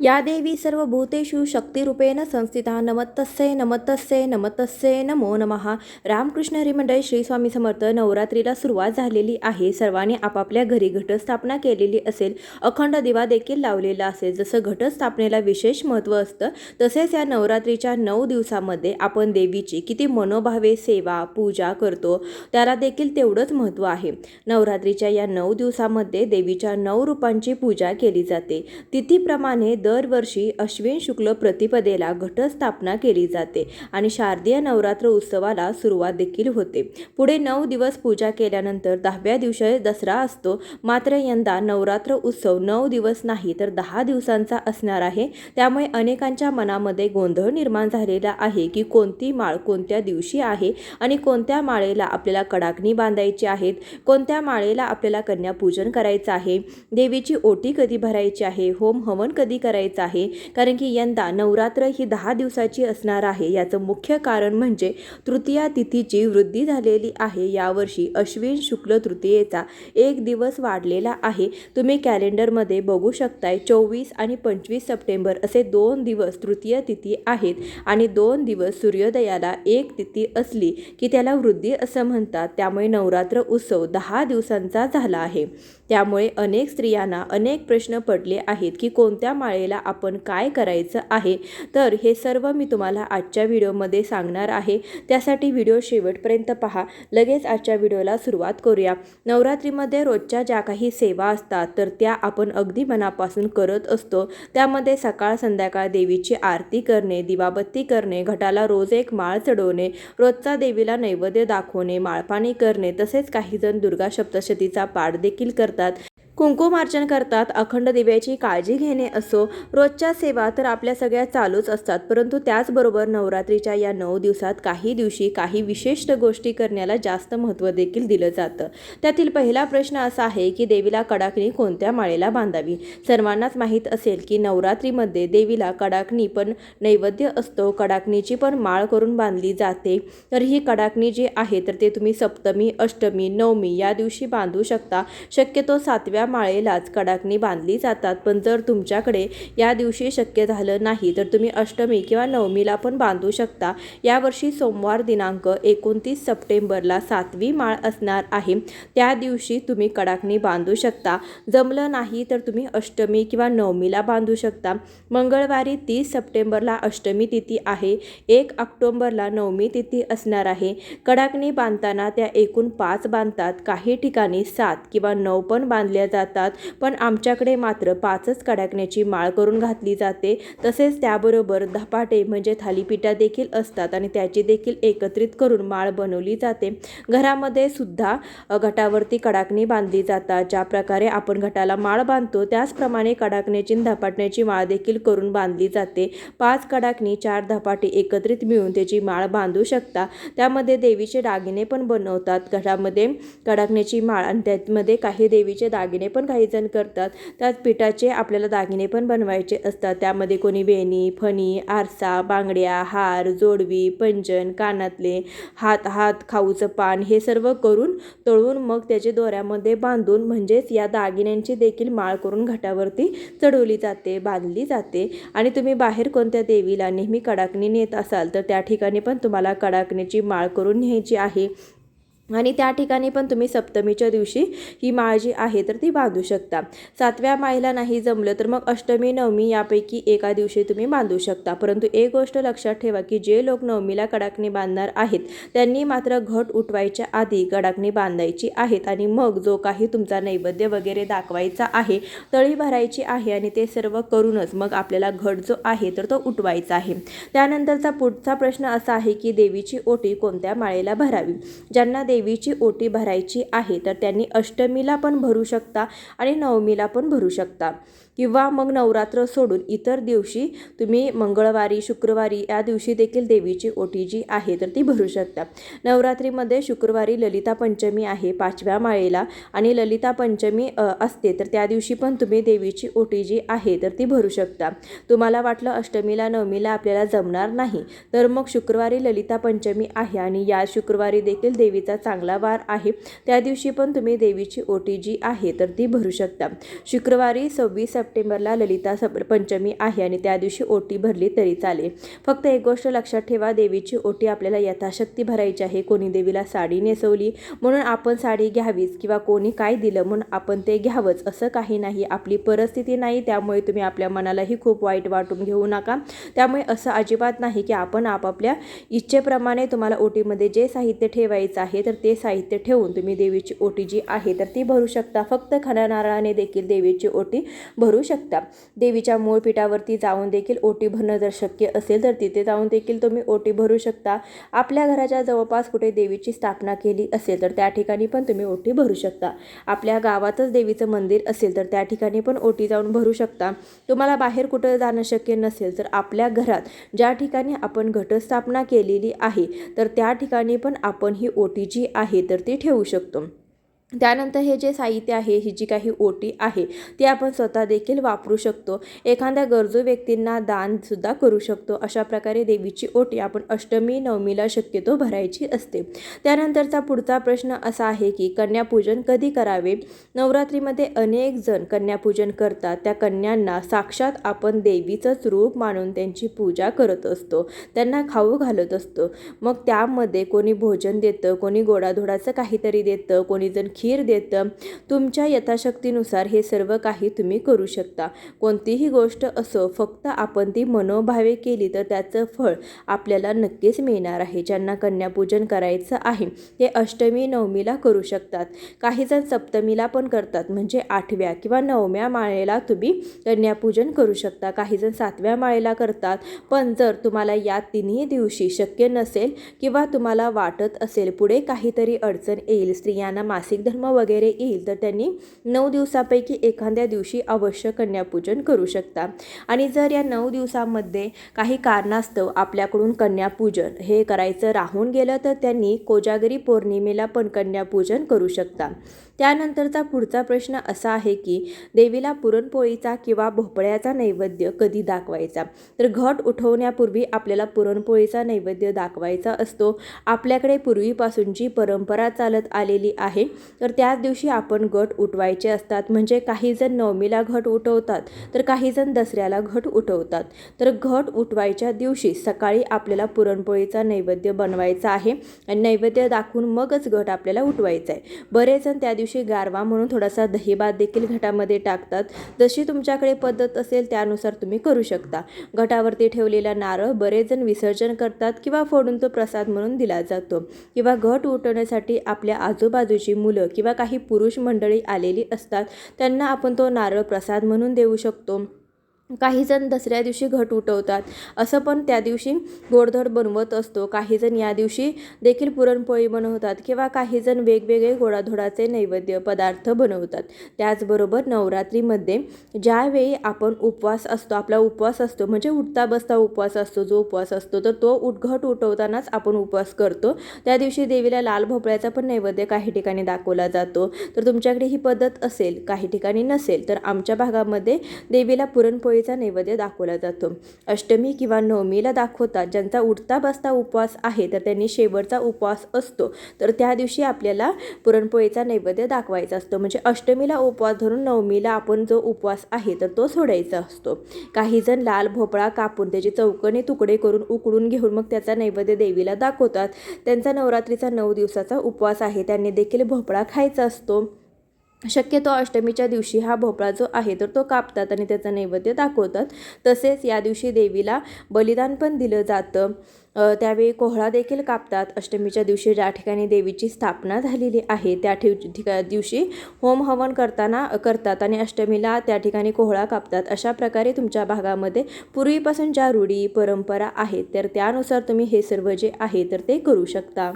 या देवी सर्व भूतेषु शक्तिरूपेण संस्थिता नमतस्से नमतस्से नमतस्से नमो नमः. रामकृष्ण हरिमंडळ मंडळी श्री स्वामी समर्थ नवरात्रीला सुरुवात झालेली आहे. सर्वांनी आपापल्या घरी घटस्थापना केलेली असेल अखंड दिवा देखील लावलेला असेल. जसं घटस्थापनेला विशेष महत्त्व असतं तसेच या नवरात्रीच्या नऊ दिवसामध्ये आपण देवीची किती मनोभावे सेवा पूजा करतो त्याला देखील तेवढंच महत्त्व आहे. नवरात्रीच्या या नऊ दिवसामध्ये देवीच्या नऊ रूपांची पूजा केली जाते. तिथीप्रमाणे दरवर्षी अश्विन शुक्ल प्रतिपदेला घटस्थापना केली जाते आणि शारदीय नवरात्र उत्सवाला सुरुवात देखील होते. पुढे नऊ दिवस पूजा केल्यानंतर दहाव्या दिवशी दसरा असतो. मात्र यंदा नवरात्र उत्सव नऊ दिवस नाही तर दहा दिवसांचा असणार आहे. त्यामुळे अनेकांच्या मनामध्ये गोंधळ निर्माण झालेला आहे की कोणती माळ कोणत्या दिवशी आहे आणि कोणत्या माळेला आपल्याला कडाकणी बांधायची आहेत? कोणत्या माळेला आपल्याला कन्यापूजन करायचं आहे? देवीची ओटी कधी भरायची आहे? होम हवन कधी करायचं आहे. कारण की यंदा नवरात्र ही दहा दिवसाची असणार आहे. याचं मुख्य कारण म्हणजे तृतीया तिथीची वृद्धी झालेली आहे. यावर्षी अश्विन शुक्ल तृतीयेचा एक दिवस वाढलेला आहे. तुम्ही कॅलेंडरमध्ये बघू शकताय चोवीस आणि पंचवीस सप्टेंबर असे दोन दिवस तृतीय तिथी आहेत आणि दोन दिवस सूर्योदयाला एक तिथी असली की त्याला वृद्धी असं म्हणतात. त्यामुळे नवरात्र उत्सव दहा दिवसांचा झाला आहे. त्यामुळे अनेक स्त्रियांना अनेक प्रश्न पडले आहेत की कोणत्या वेळेला आपण काय करायचं आहे? तर हे सर्व मी तुम्हाला आजच्या व्हिडिओमध्ये सांगणार आहे. त्यासाठी व्हिडिओ शेवटपर्यंत पहा. लगेच आजच्या व्हिडिओला सुरुवात करूया. नवरात्रीमध्ये रोजच्या ज्या काही सेवा असतात तर त्या आपण अगदी मनापासून करत असतो. त्यामध्ये सकाळ संध्याकाळ देवीची आरती करणे दिवाबत्ती करणे घटाला रोज एक माळ चढवणे रोजचा देवीला नैवेद्य दाखवणे माळपाणी करणे तसेच काहीजण दुर्गा सप्तशतीचा पाठ देखील करतात. कुंकुमार्चन करतात अखंड दिव्याची काळजी घेणे असो रोजच्या सेवा तर आपल्या सगळ्या चालूच असतात परंतु त्याचबरोबर नवरात्रीच्या या नऊ दिवसात काही दिवशी काही विशिष्ट गोष्टी करण्याला जास्त महत्त्व देखील दिलं जातं. त्यातील पहिला प्रश्न असा आहे की देवीला कडाकणी कोणत्या माळेला बांधावी? सर्वांनाच माहीत असेल की नवरात्रीमध्ये देवीला कडाकणी पण नैवेद्य असतो कडाकणीची पण माळ करून बांधली जाते. तर ही कडाकणी जी आहे तर ते तुम्ही सप्तमी अष्टमी नवमी या दिवशी बांधू शकता. शक्यतो सातव्या माळेलाच कडाकणी बांधली जातात. पण जर तुमच्याकडे या दिवशी शक्य झालं नाही तर तुम्ही अष्टमी किंवा नवमीला पण बांधू शकता. यावर्षी सोमवार दिनांक एकोणतीस सप्टेंबरला सातवी माळ असणार आहे. त्या दिवशी तुम्ही कडाकणी बांधू शकता. जमलं नाही तर तुम्ही अष्टमी किंवा नवमीला बांधू शकता. मंगळवारी तीस सप्टेंबरला अष्टमी तिथी आहे. एक ऑक्टोंबरला नवमी तिथी असणार आहे. कडाकणी बांधताना त्या एकूण पाच बांधतात. काही ठिकाणी सात किंवा नऊ पण बांधल्या जातात. जातात. पण आमच्याकडे मात्र पाचच कडाकण्याची माळ करून घातली जाते. तसेच त्याबरोबर धपाटे म्हणजे थालीपीठा देखील असतात आणि त्याची देखील एकत्रित करून माळ बनवली जाते. घरामध्ये सुद्धा घटावरती कडाकणी बांधली जातात. ज्या प्रकारे आपण घटाला माळ बांधतो त्याचप्रमाणे कडाकण्याची धपाटण्याची माळ देखील करून बांधली जाते. पाच कडाकणी चार धपाटे एकत्रित मिळून त्याची माळ बांधू शकता. त्यामध्ये देवीचे दागिने पण बनवतात. घरामध्ये कडाकण्याची माळ आणि त्यामध्ये काही देवीचे दागिने पण काही जण करतात. त्यात पिठाचे आपल्याला दागिने पण बनवायचे असतात. त्यामध्ये कोणी वेणी फणी आरसा बांगड्या हार जोडवी पंजन कानातले हात हात खाऊचं पान हे सर्व करून तळून मग त्याचे दोऱ्यामध्ये बांधून म्हणजेच या दागिन्यांची देखील माळ करून घाटावरती चढवली जाते बांधली जाते. आणि तुम्ही बाहेर कोणत्या देवीला नेहमी कडाकणी नेत असाल तर त्या ठिकाणी पण तुम्हाला कडाकणीची माळ करून न्यायची आहे. आणि त्या ठिकाणी पण तुम्ही सप्तमीच्या दिवशी ही माळ जी आहे तर ती बांधू शकता. सातव्या माईला नाही जमलं तर मग अष्टमी नवमी यापैकी एका दिवशी तुम्ही बांधू शकता. परंतु एक गोष्ट लक्षात ठेवा की जे लोक नवमीला कडाकणी बांधणार आहेत त्यांनी मात्र घट उठवायच्या आधी कडाकणी बांधायची आहेत आणि मग जो काही तुमचा नैवेद्य वगैरे दाखवायचा आहे तळी भरायची आहे आणि ते सर्व करूनच मग आपल्याला घट जो आहे तर तो उठवायचा आहे. त्यानंतरचा पुढचा प्रश्न असा आहे की देवीची ओटी कोणत्या माळेला भरावी? ज्यांना देवीची ओटी भरायची आहे तर त्यांनी अष्टमीला पण भरू शकता आणि नवमीला पण भरू शकता. किंवा मग नवरात्र सोडून इतर दिवशी तुम्ही मंगळवारी शुक्रवारी या दिवशी देखील देवीची ओटी जी आहे तर ती भरू शकता. नवरात्रीमध्ये शुक्रवारी ललिता पंचमी आहे पाचव्या माळेला आणि ललिता पंचमी असते तर त्या दिवशी पण तुम्ही देवीची ओटी जी आहे तर ती भरू शकता. तुम्हाला वाटलं अष्टमीला नवमीला आपल्याला जमणार नाही तर मग शुक्रवारी ललिता पंचमी आहे आणि या शुक्रवारी देखील देवीचा चांगला वार आहे. त्या दिवशी पण तुम्ही देवीची ओटी जी आहे तर ती भरू शकता. शुक्रवारी सव्वीस सप्टेंबरला ललिता सप पंचमी आहे आणि त्या दिवशी ओटी भरली तरी चालेल. फक्त एक गोष्ट लक्षात ठेवा देवीची ओटी आपल्याला यथाशक्ती भरायची आहे. कोणी देवीला साडी नेसवली म्हणून आपण साडी घ्यावीच किंवा कोणी काय दिलं म्हणून आपण ते घ्यावंच. असं काही नाही. आपली परिस्थिती नाही त्यामुळे तुम्ही आपल्या मनालाही खूप वाईट वाटून घेऊ नका. त्यामुळे असं अजिबात नाही की आपण आपापल्या इच्छेप्रमाणे तुम्हाला ओटीमध्ये जे साहित्य ठेवायचं आहे तर ते साहित्य ठेवून तुम्ही देवीची ओटी जी आहे तर ती भरू शकता. फक्त खननारळाने नारळाने देखील देवीची ओटी भरू शकता. देवीच्या मूळ पीठावरती जाऊन देखील ओटी भरणं जर शक्य असेल तर तिथे जाऊन देखील तुम्ही ओटी भरू शकता. आपल्या घराच्या जवळपास कुठे देवीची स्थापना केली असेल तर त्या ठिकाणी पण तुम्ही ओटी भरू शकता. आपल्या गावातच देवीचं मंदिर असेल तर त्या ठिकाणी पण ओटी जाऊन भरू शकता. तुम्हाला बाहेर कुठं जाणं शक्य नसेल तर आपल्या घरात ज्या ठिकाणी आपण घटस्थापना केलेली आहे तर त्या ठिकाणी पण आपण ही ओटी जी आहे तर ती ठेवू शकतो. त्यानंतर हे जे साहित्य आहे ही जी काही ओटी आहे ती आपण स्वतः देखील वापरू शकतो. एखाद्या गरजू व्यक्तींना दानसुद्धा करू शकतो. अशा प्रकारे देवीची ओटी आपण अष्टमी नवमीला शक्यतो भरायची असते. त्यानंतरचा पुढचा प्रश्न असा आहे की कन्यापूजन कधी करावे? नवरात्रीमध्ये अनेक जण कन्यापूजन करतात. त्या कन्यांना साक्षात आपण देवीचंच रूप मानून त्यांची पूजा करत असतो. त्यांना खाऊ घालत असतो. मग त्यामध्ये कोणी भोजन देतं कोणी गोडाधोडाचं काहीतरी देतं कोणी जण खीर देतं. तुमच्या यथाशक्तीनुसार हे सर्व काही तुम्ही करू शकता. कोणतीही गोष्ट असो फक्त आपण ती मनोभावे केली तर त्याचं फळ आपल्याला नक्कीच मिळणार आहे. ज्यांना कन्यापूजन करायचं आहे ते अष्टमी नवमीला करू शकतात. काहीजण सप्तमीला पण करतात म्हणजे आठव्या किंवा नवव्या माळेला तुम्ही कन्यापूजन करू शकता. काहीजण सातव्या माळेला करतात पण जर तुम्हाला या तिन्ही दिवशी शक्य नसेल किंवा तुम्हाला वाटत असेल पुढे काहीतरी अडचण येईल स्त्रियांना मासिक धर्म वगैरे येईल तर त्यांनी नऊ दिवसापैकी एखाद्या दिवशी अवश्य कन्यापूजन करू शकता. आणि जर या नऊ दिवसामध्ये काही कारणास्तव आपल्याकडून कन्यापूजन हे करायचं राहून गेलं तर त्यांनी कोजागरी पौर्णिमेला पण कन्यापूजन करू शकता. त्यानंतरचा पुढचा प्रश्न असा आहे की देवीला पुरणपोळीचा किंवा भोपळ्याचा नैवेद्य कधी दाखवायचा? तर घट उठवण्यापूर्वी आपल्याला पुरणपोळीचा नैवेद्य दाखवायचा असतो. आपल्याकडे पूर्वीपासून जी परंपरा चालत आलेली आहे. तर त्याच दिवशी आपण घट उठवायचे असतात. म्हणजे काही जण नवमीला घट उठवतात तर काही जण दसऱ्याला घट उठवतात. तर घट उठवायच्या दिवशी सकाळी आपल्याला पुरणपोळीचा नैवेद्य बनवायचा आहे. आणि नैवेद्य दाखवून मगच घट आपल्याला उठवायचा आहे. बरेच जण त्या दिवशी गारवा म्हणून थोडासा दहीभात देखील घटामध्ये टाकतात. जशी तुमच्याकडे पद्धत असेल त्यानुसार तुम्ही करू शकता. घटावरती ठेवलेला नारळ बरेच जण विसर्जन करतात किंवा फोडून तो प्रसाद म्हणून दिला जातो. किंवा घट उठवण्यासाठी आपल्या आजूबाजूची मुलं किंवा काही पुरुष मंडळी आलेली असतात. त्यांना आपण तो नारळ प्रसाद म्हणून देऊ शकतो. काहीजण दसऱ्या दिवशी घट उठवतात. असं पण त्या दिवशी गोडधोड बनवत असतो. काहीजण या दिवशी देखील पुरणपोळी बनवतात किंवा काहीजण वेगवेगळे गोडाधोडाचे नैवेद्य पदार्थ बनवतात. त्याचबरोबर नवरात्रीमध्ये ज्यावेळी आपण उपवास असतो आपला उपवास असतो म्हणजे उठता बसता उपवास असतो जो उपवास असतो तर तो उठ घट उठवतानाच आपण उपवास करतो. त्या दिवशी देवीला लाल भोपळ्याचा पण नैवेद्य काही ठिकाणी दाखवला जातो. तर तुमच्याकडे ही पद्धत असेल काही ठिकाणी नसेल तर आमच्या भागामध्ये देवीला पुरणपोळी पुरणपोळीचा नैवेद्य दाखवला जातो. अष्टमी किंवा नवमीला दाखवतात ज्यांचा उठता बसता उपवास आहे तर त्यांनी शेवटचा उपवास असतो. तर त्या दिवशी आपल्याला पुरणपोळीचा नैवेद्य दाखवायचा असतो. म्हणजे अष्टमीला उपवास धरून नवमीला आपण जो उपवास आहे तर तो सोडायचा असतो. काही जण लाल भोपळा कापून त्याचे चौकणी तुकडे करून उकडून घेऊन मग त्याचा नैवेद्य देवीला दाखवतात. त्यांचा नवरात्रीचा नऊ दिवसाचा उपवास आहे. त्यांनी देखील भोपळा खायचा असतो. शक्यतो अष्टमीच्या दिवशी हा भोपळा जो आहे तर तो कापतात आणि त्याचा नैवेद्य दाखवतात. तसेच या दिवशी देवीला बलिदान पण दिलं जातं. त्यावेळी कोहळा देखील कापतात. अष्टमीच्या दिवशी ज्या ठिकाणी देवीची स्थापना झालेली आहे त्या ठिका दिवशी होम हवन करताना करतात आणि अष्टमीला त्या ठिकाणी कोहळा कापतात. अशा प्रकारे तुमच्या भागामध्ये पूर्वीपासून ज्या रूढी परंपरा आहेत तर त्यानुसार तुम्ही हे सर्व जे आहे तर ते करू शकता.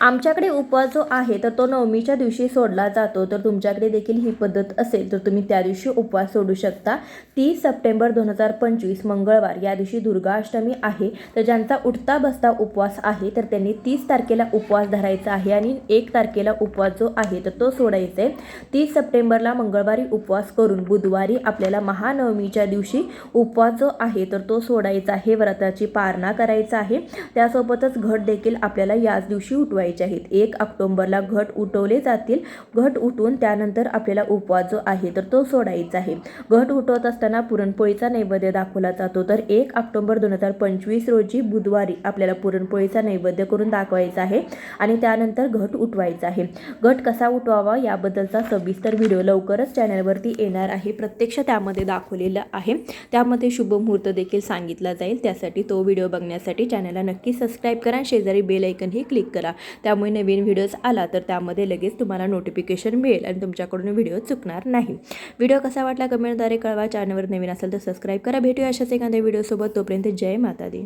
आमच्याकडे उपवास जो आहे तर तो नवमीच्या दिवशी सोडला जातो. तर तुमच्याकडे देखील ही पद्धत असेल तर तुम्ही त्या दिवशी उपवास सोडू शकता. तीस सप्टेंबर दोन हजार पंचवीस मंगळवार या दिवशी दुर्गाष्टमी आहे. तर ज्यांचा उठता बसता उपवास आहे तर त्यांनी तीस तारखेला उपवास धरायचा आहे आणि एक तारखेला उपवास जो आहे तर तो सोडायचा आहे तीस सप्टेंबरला मंगळवारी उपवास करून बुधवारी आपल्याला महानवमीच्या दिवशी उपवास जो आहे तर तो सोडायचा आहे. व्रताची पारणा करायचा आहे. त्यासोबतच घट देखील आपल्याला याच दिवशी उठवायची उठवायचे आहेत. एक ऑक्टोंबरला घट उठवले जातील. घट उठून त्यानंतर आपल्याला उपवास जो आहे तर तो सोडायचा आहे. घट उठवत असताना पुरणपोळीचा नैवेद्य दाखवला जातो. तर एक ऑक्टोंबर दोन हजार पंचवीस रोजी बुधवारी आपल्याला पुरणपोळीचा नैवेद्य करून दाखवायचा आहे आणि त्यानंतर घट उठवायचा आहे. घट कसा उठवावा याबद्दलचा सविस्तर व्हिडिओ लवकरच चॅनलवरती येणार आहे. प्रत्यक्ष त्यामध्ये दाखवलेलं आहे. त्यामध्ये शुभ मुहूर्त देखील सांगितला जाईल. त्यासाठी तो व्हिडिओ बघण्यासाठी चॅनलला नक्की सबस्क्राईब करा. शेजारी बेल ऐकनही क्लिक करा. त्यामुळे नवीन व्हिडिओज आला तर त्यामध्ये लगेच तुम्हाला नोटिफिकेशन मिळेल आणि तुमच्याकडून व्हिडिओ चुकणार नाही. व्हिडिओ कसा वाटला कमेंटद्वारे कळवा. चॅनलवर नवीन असेल तर सबस्क्राईब करा. भेटूया अशाच एखाद्या व्हिडिओसोबत तोपर्यंत जय माता दी